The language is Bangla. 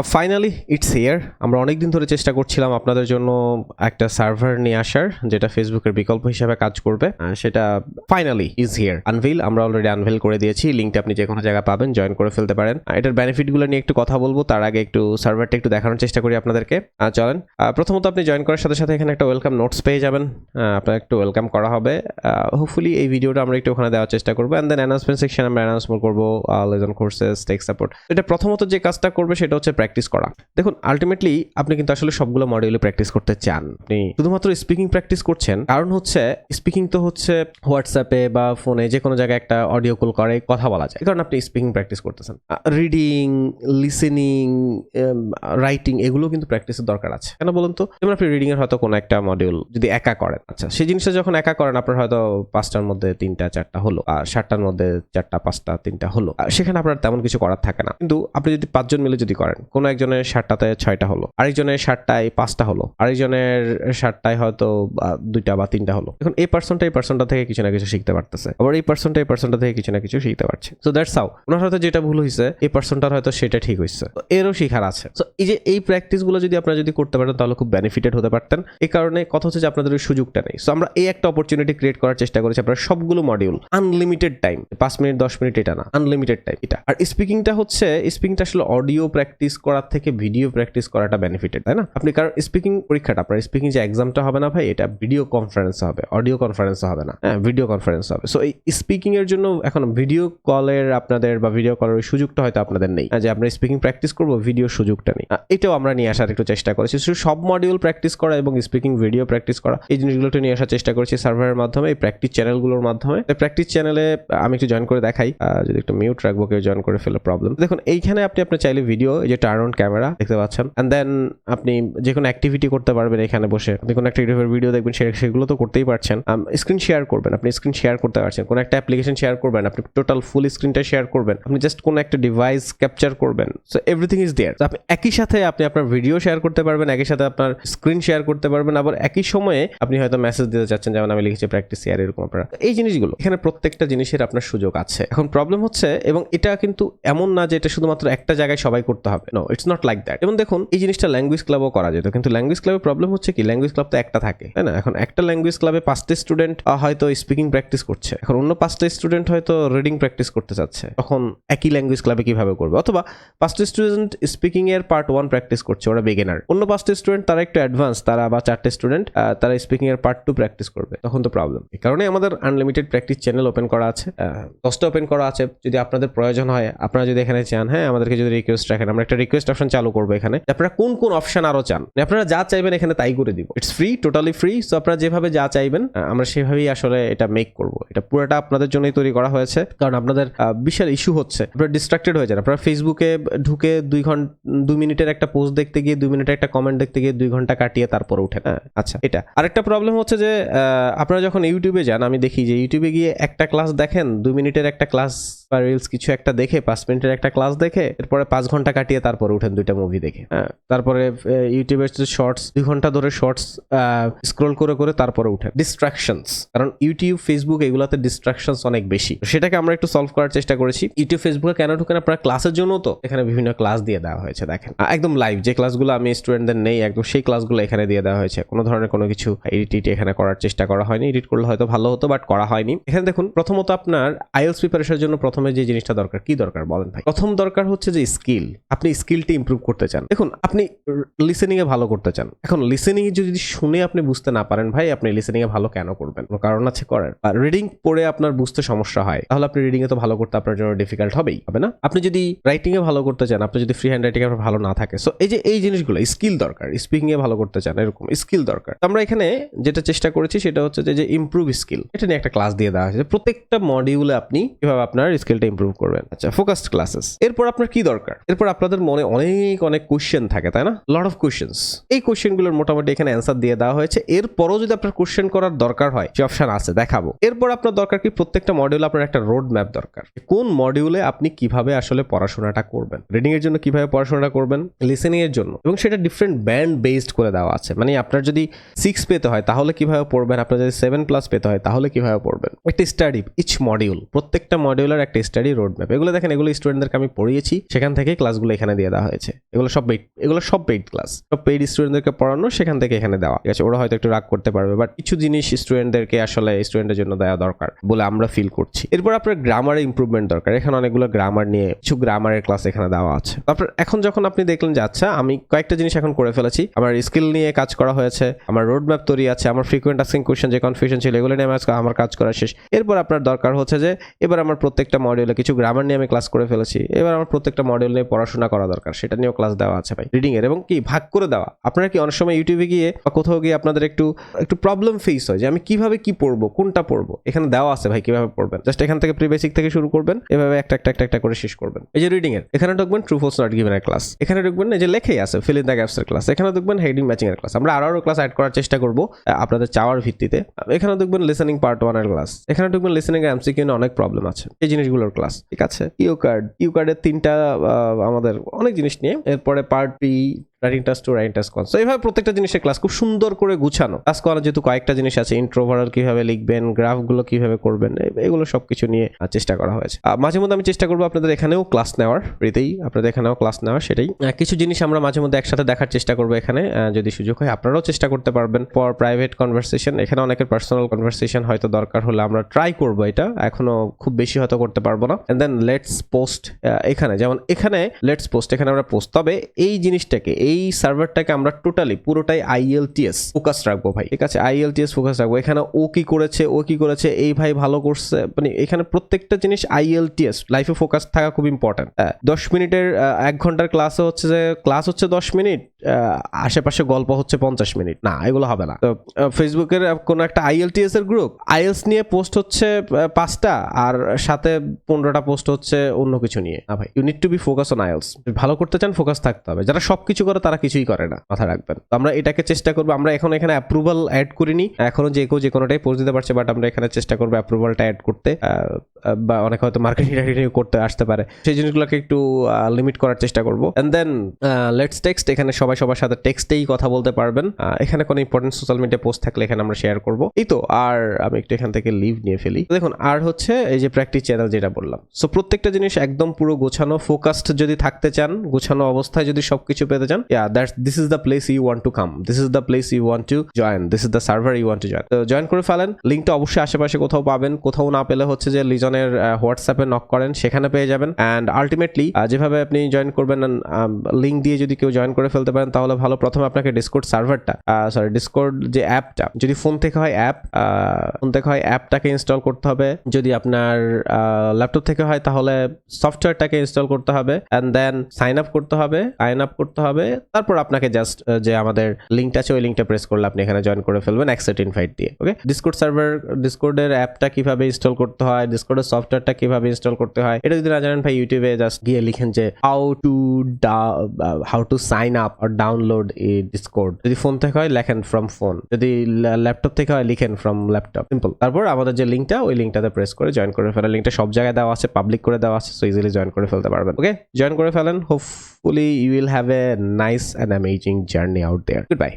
ফাইনালি ইটস হিয়ার আমরা অনেক দিন ধরে চেষ্টা করছিলাম আপনাদের জন্য একটা সার্ভার নিয়ে আসার, যেটা ফেসবুকের বিকল্প হিসেবে কাজ করবে। সেটা ফাইনালি ইজ হিয়ার আনভিল আমরা অলরেডি আনভিল করে দিয়েছি। লিঙ্কটা আপনি যে কোনো জায়গায় পাবেন জয়েন করে ফেলতে পারেন। এটার বেনিফিটগুলো নিয়ে একটু কথা বলব। তার আগে একটু সার্ভারটা একটু দেখানোর চেষ্টা করি আপনাদেরকে। চলেন। প্রথমত আপনি জয়েন করার সাথে সাথে এখানে একটা ওয়েলকাম নোটস পেয়ে যাবেন। আপনার একটু ওয়েলকাম করা হবে। হোপফুলি এই ভিডিওটা আমরা একটু ওখানে দেওয়ার চেষ্টা করব। অ্যান্ড দেন অ্যানাউন্সমেন্ট সেকশন আমরা অ্যানাউন্সমেন্ট করব লেজন কোর্সেস টেক সাপোর্ট এটা প্রথমত যে কাজটা করবে সেটা হচ্ছে প্র্যাকটিস করা। দেখুন আলটিমেটলি আপনি কিন্তু আসলে সবগুলো মডিউলে প্র্যাকটিস করতে চান। আপনি শুধুমাত্র স্পিকিং প্র্যাকটিস করছেন, কারণ হচ্ছে স্পিকিং তো হচ্ছে হোয়াটসঅ্যাপে বা ফোনে যে কোনো জায়গায় একটা অডিও কল করে, কথা বলা যায়। কারণে আপনি স্পিকিং প্র্যাকটিস করতেছেন। রিডিং লিসেনিং রাইটিং এগুলো কিন্তু প্র্যাকটিসের দরকার আছে। কেন বলুন তো? যেমন আপনি রিডিং এর হয়তো কোনো একটা মডিউল যদি একা করেন। আচ্ছা সেই জিনিসটা যখন একা করেন, আপনার হয়তো পাঁচটার মধ্যে তিনটা, চারটা হলো। আর সাতটার মধ্যে চারটা, পাঁচটা, তিনটা হলো। সেখানে আপনার তেমন কিছু করার থাকে না। কিন্তু আপনি যদি পাঁচজন মিলে যদি করেন কোনো একজনের সাতটাতে ছয়টা হলো, আরেকজনের সাতটায় পাঁচটা হলো, আরেকজনের সাতটায় হয়তো দুইটা বা তিনটা হলো। এখন এই পার্সনটা এই পার্সনটা থেকে কিছু না কিছু শিখতে পারতেছে, আবার এই পার্সনটা এই পার্সনটা থেকে কিছু না কিছু শিখতে পারছে। তো দ্যাটস হাউ ওনার হয়তো যেটা ভুল হয়েছে এই পার্সনটার হয়তো সেটা ঠিক হয়েছে তো এরও শিখার আছে। তো এই যে এই প্র্যাকটিসগুলো যদি আপনারা যদি করতে পারেন, তাহলে খুব বেনিফিটেড হতে পারতেন। এই কারণে কথা হচ্ছে যে আপনাদের ওই সুযোগটা নেই। সো আমরা এই একটা অপরচুনিটি ক্রিয়েট করার চেষ্টা করেছি, আপনারা সবগুলো মডিউল আনলিমিটেড টাইম পাঁচ মিনিট, দশ মিনিট এটা না আনলিমিটেড টাইম এটা। আর স্পিকিংটা হচ্ছে স্পিকিংটা আসলে অডিও প্র্যাকটিস করার থেকে ভিডিও প্র্যাকটিস করাটা বেনিফিটেড তাই না? আপনি কারণ স্পিকিং পরীক্ষাটা, আপনার স্পিকিং যে এক্সামটা হবে না ভাই, এটা ভিডিও কনফারেন্স হবে অডিও কনফারেন্স হবে না। হ্যাঁ ভিডিও কনফারেন্স হবে। সো এই স্পিকিং এর জন্য এখন ভিডিও কলের আপনাদের বা ভিডিও কলের ওই সুযোগটা হয়তো আপনাদের নেই। যে আমরা স্পিকিং প্র্যাকটিস করব ভিডিও সুযোগটা নেই। এটাও আমরা নিয়ে আসার একটু চেষ্টা করেছি। সব মডিউল প্র্যাকটিস করা এবং স্পিকিং ভিডিও প্র্যাকটিস করা, এই জিনিসগুলো নিয়ে আসার চেষ্টা করেছি সার্ভারের মাধ্যমে, এই প্র্যাকটিস চ্যানেলগুলোর মাধ্যমে। প্র্যাকটিস চ্যানেলে আমি একটু জয়েন করে দেখাই। যদি একটু মিউট রাখব, কেউ জয়েন করে ফেলে প্রবলেম দেখুন, এইখানে আপনি আপনার চাইলে ভিডিও যে টার্ন অন ক্যামেরা দেখতে পাচ্ছেন? অ্যান্ড দেন আপনি যে কোনো অ্যাক্টিভিটি করতে পারবেন এখানে বসে। আপনি কোনো একটা ইউটিউবের ভিডিও দেখবেন সেগুলো তো করতেই পারছেন। স্ক্রিন শেয়ার করবেন, আপনি স্ক্রিন শেয়ার করতে পারছেন। কোনো একটা অ্যাপ্লিকেশন শেয়ার করবেন, আপনি টোটাল ফুল স্ক্রিনটা শেয়ার করবেন। আপনি জাস্ট কোনো একটা ডিভাইস ক্যাপচার করবেন। সো এভরিথিং ইজ দেয়ার আপনি একই সাথে আপনি আপনার ভিডিও শেয়ার করতে পারবেন, একই সাথে আপনার স্ক্রিন শেয়ার করতে পারবেন। আবার একই সময়ে আপনি হয়তো মেসেজ দিতে চাচ্ছেন, যেমন আমি লিখেছি প্র্যাকটিস শেয়ার এরকম আপনারা। এই জিনিসগুলো, এখানে প্রত্যেকটা জিনিসের আপনার সুযোগ আছে। এখন প্রবলেম হচ্ছে, এবং এটা কিন্তু এমন না যে এটা শুধুমাত্র একটা জায়গায় সবাই করতে হবে। No it's not like that এবং দেখুন, এই জিনিসটা ল্যাঙ্গুয়েজ ক্লাবও করা যেত, কিন্তু ল্যাঙ্গুয়েজ ক্লাবে প্রবলেম হচ্ছে কি ল্যাঙ্গুয়েজ ক্লাব তো একটা থাকে, তাই না? এখন একটা ল্যাঙ্গুয়েজ ক্লাবে পাঁচটা স্টুডেন্ট হয়তো স্পিকিং প্র্যাকটিস করছে। এখন অন্য পাঁচটা স্টুডেন্ট হয়তো রিডিং প্র্যাকটিস করতে চাচ্ছে। তখন একই ল্যাঙ্গুয়েজ ক্লাবে কীভাবে করবে? অথবা পাঁচটা স্টুডেন্ট স্পিকিং এর পার্ট ওয়ান প্র্যাকটিস করছে, ওরা বিগিনার অন্য পাঁচটা স্টুডেন্ট তারা একটু অ্যাডভান্স তারা বা চারটে স্টুডেন্ট তারা স্পিকিং এর পার্ট টু প্র্যাকটিস করবে। তখন তো প্রবলেম এই কারণে আমাদের আনলিমিটেড প্র্যাকটিস চ্যানেল ওপেন করা আছে। দশটা ওপেন করা আছে। যদি আপনাদের প্রয়োজন হয়, আপনারা যদি এখানে চান হ্যাঁ আমাদেরকে যদি রিকোয়েস্ট রাখেন, আমরা একটা রিকোয়েস্ট অপশন চালু করব এখানে। আপনারা কোন কোন অপশন আরও চান? মানে আপনারা যা চাইবেন এখানে তাই করে দিব। It's free totally free so আপনারা যেভাবে যা চাইবেন আমরা সেভাবেই আসলে এটা মেক করব। এটা পুরোটা আপনাদের জন্যই তৈরি করা হয়েছে, কারণ আপনাদের বিশাল ইস্যু হচ্ছে। আপনারা ডিস্ট্রাক্টেড হয়ে যান। আপনারা ফেসবুকে ঢুকে দুই ঘণ্টা দুই মিনিটের একটা পোস্ট দেখতে গিয়ে, দুই মিনিটের একটা কমেন্ট দেখতে গিয়ে, দুই ঘণ্টা কাটিয়ে তারপর উঠে। হ্যাঁ আচ্ছা এটা। আরেকটা প্রবলেম হচ্ছে যে আপনারা যখন ইউটিউবে যান, আমি দেখি যে ইউটিউবে গিয়ে একটা ক্লাস দেখেন, দুই মিনিটের একটা ক্লাস বা রিলস কিছু একটা দেখে পাঁচ মিনিটের একটা ক্লাস দেখে এরপরে পাঁচ ঘণ্টা কাটিয়ে তারপরে উঠেন দুইটা মুভি দেখে। হ্যাঁ। তারপরে ইউটিউবের শর্টস দুই ঘণ্টা ধরে শর্টস স্ক্রল করে করে তারপরে উঠেন। ডিস্ট্রাকশনস কারণ ইউটিউব ফেসবুক এগুলাতে ডিস্ট্রাকশনস অনেক বেশি। সেটাকে আমরা একটু সলভ করার চেষ্টা করেছি। ইউটিউব ফেসবুকে কেন ঢুকেন আপনার ক্লাসের জন্য তো। এখানে বিভিন্ন ক্লাস দিয়ে দেওয়া হয়েছে দেখেন। একদম লাইভ যে ক্লাসগুলো আমি স্টুডেন্টদের নেই একদম সেই ক্লাসগুলো এখানে দিয়ে দেওয়া হয়েছে। কোনো ধরনের কোনো কিছু এডিট এখানে করার চেষ্টা করা হয়নি। এডিট করলে হয়তো ভালো হতো বাট করা হয়নি। এখানে দেখুন প্রথমত আপনার আইএলস প্রিপারেশনের জন্য প্রথমে যে জিনিসটা দরকার, কি দরকার বলেন ভাই? প্রথম দরকার হচ্ছে যে স্কিল আপনি স্কিলটি ইমপ্রুভ করতে চান। দেখুন, আপনি লিসেনিং এ ভালো করতে চান। এখন লিসেনিং যদি শুনে আপনি বুঝতে না পারেন, ভাই, আপনি লিসেনিং এ ভালো কেন করবেন? কোনো কারণ আছে করার? আর রিডিং পড়ে আপনার বুঝতে সমস্যা হয়, তাহলে আপনি রিডিং এ তো ভালো করতে আপনার জন্য ডিফিকাল্ট হবেই, হবে না? আপনি যদি রাইটিং এ ভালো করতে চান, আপনি যদি ফ্রি হ্যান্ড রাইটিং আপনার ভালো না থাকে সো এই যে, এই জিনিসগুলো স্কিল দরকার স্পিকিং এ ভালো করতে চান, এরকম স্কিল দরকার। আমরা এখানে যেটা চেষ্টা করেছি, সেটা হচ্ছে যে- ইমপ্রুভ স্কিল এটা নিয়ে একটা ক্লাস দিয়ে দেওয়া হয়েছে। প্রত্যেকটা মডিউলে আপনি কীভাবে আপনার স্কিলটা ইমপ্রুভ করবেন। আচ্ছা ফোকাসড ক্লাসেস এরপর আপনার কি দরকার? এরপর আপনাদের মনে অনেক অনেক কোশ্চেন থাকে, তাই না? লট অফ কোশ্চেন্স এই কোশ্চেনগুলোর মোটামুটি এখানে অ্যান্সার দিয়ে দেওয়া হয়েছে। এরপরও যদি আপনার কোশ্চেন করার দরকার হয় সে অপশন আছে, দেখাবো। এরপর আপনার দরকার কি? প্রত্যেকটা মডিউলে আপনার একটা রোড ম্যাপ দরকার। কোন মডিউলে আপনি কীভাবে আসলে পড়াশোনাটা করবেন? রিডিং এর জন্য কীভাবে পড়াশোনাটা করবেন? লিসেনিং এর জন্য। এবং সেটা ডিফারেন্ট ব্যান্ড বেসড করে দেওয়া আছে। মানে আপনার যদি সিক্স পেতে হয়, তাহলে কীভাবে পড়বেন? আপনার যদি সেভেন প্লাস পেতে হয়, তাহলে কীভাবে পড়বেন? একটা স্টাডি ইচ মডিউল প্রত্যেকটা মডিউলের একটা স্টাডি রোড ম্যাপ এগুলো দেখেন, এগুলো স্টুডেন্টদেরকে আমি পড়িয়েছি। সেখান থেকে ক্লাসগুলো এখানে দিয়ে দেওয়া হয়েছে। এগুলো সব পেইড এগুলো সব পেইড ক্লাস সব পেইড স্টুডেন্টদেরকে পড়ানো সেখান থেকে এখানে দেওয়া। ঠিক আছে, ওরা হয়তো একটু রাগ করতে পারবে বাট কিছু জিনিস স্টুডেন্টদেরকে আসলে স্টুডেন্টের জন্য দেওয়া দরকার বলে আমরা ফিল করছি। এরপর আপনার গ্রামারে ইমপ্রুভমেন্ট দরকার। এখানে অনেকগুলো গ্রামার নিয়ে কিছু গ্রামারের ক্লাস এখানে দেওয়া আছে। তারপর এখন যখন আপনি দেখলেন যে আচ্ছা আমি কয়েকটা জিনিস এখন করে ফেলেছি। আমার স্কিল নিয়ে কাজ করা হয়েছে, আমার রোড ম্যাপ তৈরি আছে, আমার ফ্রিকোয়েন্ট আস্কিং কোয়েশ্চেন যে কনফিউশন ছিল, এগুলো নিয়ে আমার কাজ করা শেষ। এরপর আপনার দরকার হচ্ছে যে, এবার আমার প্রত্যেকটা মডিউলে কিছু গ্রামার নিয়ে আমি ক্লাস করে ফেলেছি। এবার আমার প্রত্যেকটা মডিউল নিয়ে পড়াশোনা করা দরকার, সেটা নিয়েও ক্লাস দেওয়া আছে ভাই। রিডিং এর এবং কি, ভাগ করে দেওয়া। আপনারা কি অনেক সময় ইউটিউবে গিয়ে বা কোথাও গিয়ে আপনাদের একটু একটু প্রবলেম ফেস হয় যে আমি কীভাবে কি পড়ব, কোনটা পড়ব? এখানে দেওয়া আছে ভাই কীভাবে পড়বেন। জাস্ট এখান থেকে প্রি বেসিক থেকে শুরু করবেন, এভাবে একটা একটা একটা একটা করে শেষ করবেন। এই যে রিডিং এর, এখানে ঢুকবেন ট্রু ফোর্স নট গিভেন এর ক্লাস এখানে ঢুকবেন এই যে লেখাই আছে ফিল ইন দ্য গ্যাপস এর ক্লাস এখানে দেখবেন হেডিং ম্যাচিং এর ক্লাস আমরা আরও আরও ক্লাস অ্যাড করার চেষ্টা করব আপনাদের চাওয়ার ভিত্তিতে। এখানে দেখবেন লিসেনিং পার্ট ওয়ানের ক্লাস এখানে দেখবেন লিসেনিং এর এমসিকিউ অনেক প্রবলেম আছে। এই জিনিসগুলোর ক্লাস ঠিক আছে? ইউ কার্ড ইউ কার্ডের তিনটা আমাদের অনেক জিনিস নিয়ে, এরপরে party writing task two writing task cons এইভাবে প্রত্যেকটা জিনিসের ক্লাস খুব সুন্দর করে গুছানো। টাস্ক করার যেহেতু কয়েকটা জিনিস আছে ইন্ট্রোভারাল কীভাবে লিখবেন গ্রাফগুলো কীভাবে করবেন এগুলো সব কিছু নিয়ে চেষ্টা করা হয়েছে। মাঝে মধ্যে আমি চেষ্টা করব আপনাদের এখানেও ক্লাস নেওয়ার রীতেই আপনাদের এখানেও ক্লাস নেওয়ার সেটাই। কিছু জিনিস আমরা মাঝে মধ্যে একসাথে দেখার চেষ্টা করব এখানে যদি সুযোগ হয়, আপনারাও চেষ্টা করতে পারবেন। ফর প্রাইভেট কনভারসেশন এখানে অনেকের পার্সোনাল কনভারসেশন হয়তো দরকার হলে আমরা ট্রাই করব এটা, এখনও খুব বেশি হয়তো করতে পারব না। দেন লেটস পোস্ট এখানে, যেমন এখানে লেটস পোস্ট এখানে আমরা পোস্ট তবে এই জিনিসটাকে, এই সার্ভারটাকে আমরা টোটালি পুরোটাই আইএলটিএস ফোকাস রাখব ভাই। ঠিক আছে? আইএলটিএস ফোকাস রাখব। এখানে ও কি করেছে, ও কি করেছে, এই ভাই ভালো করছে মানে এখানে প্রত্যেকটা জিনিস আইএলটিএস লাইফে ফোকাস থাকা খুব ইম্পর্টেন্ট দশ মিনিটের এক ঘণ্টার ক্লাসে হচ্ছে যে ক্লাস হচ্ছে দশ মিনিট আশেপাশে গল্প হচ্ছে পঞ্চাশ মিনিট। না, এগুলো হবে না। তো ফেসবুকের কোনো একটা আইএলটিএস এর গ্রুপ আইএলস নিয়ে পোস্ট হচ্ছে পাঁচটা আর সাথে পনেরোটা পোস্ট হচ্ছে অন্য কিছু নিয়ে। না ভাই you need to be focus on IELTS ভালো করতে চান ফোকাস থাকতে হবে। যারা সবকিছু করে, তারা কিছুই করে না। মাথা রাখবেন। তো আমরা এটাকে চেষ্টা করব। আমরা এখন এখানে অ্যাপ্রুভাল অ্যাড করিনি। এখনও যে কেউ যে কোনোটাই পোস্ট দিতে পারছে বাট আমরা এখানে চেষ্টা করব অ্যাপ্রুভালটা অ্যাড করতে। বা অনেক হয়তো মার্কেটিং টার্গেটিং করতে আসতে পারে। সেই জিনিসগুলোকে একটু লিমিট করার চেষ্টা করব। এন্ড দেন লেটস টেক্সট এখানে সবাই সবার সাথে টেক্সটেই কথা বলতে পারবেন। এখানে কোনো ইম্পর্টেন্ট সোশ্যাল মিডিয়া পোস্ট থাকলে এখানে আমরা শেয়ার করব। এই তো, আর আমি একটু এখান থেকে লিভ নিয়ে ফেলি। দেখুন, আর হচ্ছে এই যে প্র্যাকটিস চ্যানেল যেটা বললাম। সো প্রত্যেকটা জিনিস একদম পুরো গোছানো ফোকাসড যদি থাকতে চান, গোছানো অবস্থায় যদি সবকিছু পেতে চান yeah that's this is the place you want to come this is the place you want to join this is the server you want to join তো জয়েন করে ফেলেন। লিঙ্কটা অবশ্যই আশেপাশে কোথাও পাবেন। কোথাও না পেলে হচ্ছে যে লিজনের হোয়াটসঅ্যাপে নক করেন, সেখানে পেয়ে যাবেন। অ্যান্ড আলটিমেটলি যেভাবে আপনি জয়েন করবেন লিঙ্ক দিয়ে যদি কেউ জয়েন করে ফেলতে পারেন তাহলে ভালো। প্রথমে আপনাকে ডিসকোড সার্ভারটা সরি ডিসকোড যে অ্যাপটা যদি ফোন থেকে হয় অ্যাপ ফোন থেকে হয় অ্যাপটাকে ইনস্টল করতে হবে। যদি আপনার ল্যাপটপ থেকে হয়, তাহলে সফটওয়্যারটাকে ইনস্টল করতে হবে। অ্যান্ড দেন সাইন আপ করতে হবে সাইন আপ করতে হবে। তারপর আপনাকে জাস্ট যে আমাদের লিঙ্কটা আছে, ওই লিঙ্কটা প্রেস করলে আপনি এখানে জয়েন করে ফেলবেন অ্যাক্সেপ্ট ইনভাইট দিয়ে ওকে ডিসকোড সার্ভার ডিসকোডের অ্যাপটা কীভাবে ইনস্টল করতে হয় ডিসকোডের সফটওয়্যারটা কীভাবে ইনস্টল করতে হয়, এটা যদি না জানেন ভাই ইউটিউবে জাস্ট গিয়ে লিখেন যে how to how to sign up download a discord যদি ফোন থেকে হয়, লেখেন ফ্রম ফোন যদি ল্যাপটপ থেকে হয়, লিখেন ফ্রম ল্যাপটপ সিম্পল তারপর আমাদের যে লিঙ্কটা ওই লিঙ্কটাতে প্রেস করে জয়েন করে ফেলেন। লিঙ্কটা সব জায়গায় দেওয়া আছে পাবলিক করে দেওয়া আছে সো ইজিলি জয়েন করে ফেলতে পারবেন। ওকে জয়েন করে ফেলেন। Hopefully you will have a nice and amazing journey out there goodbye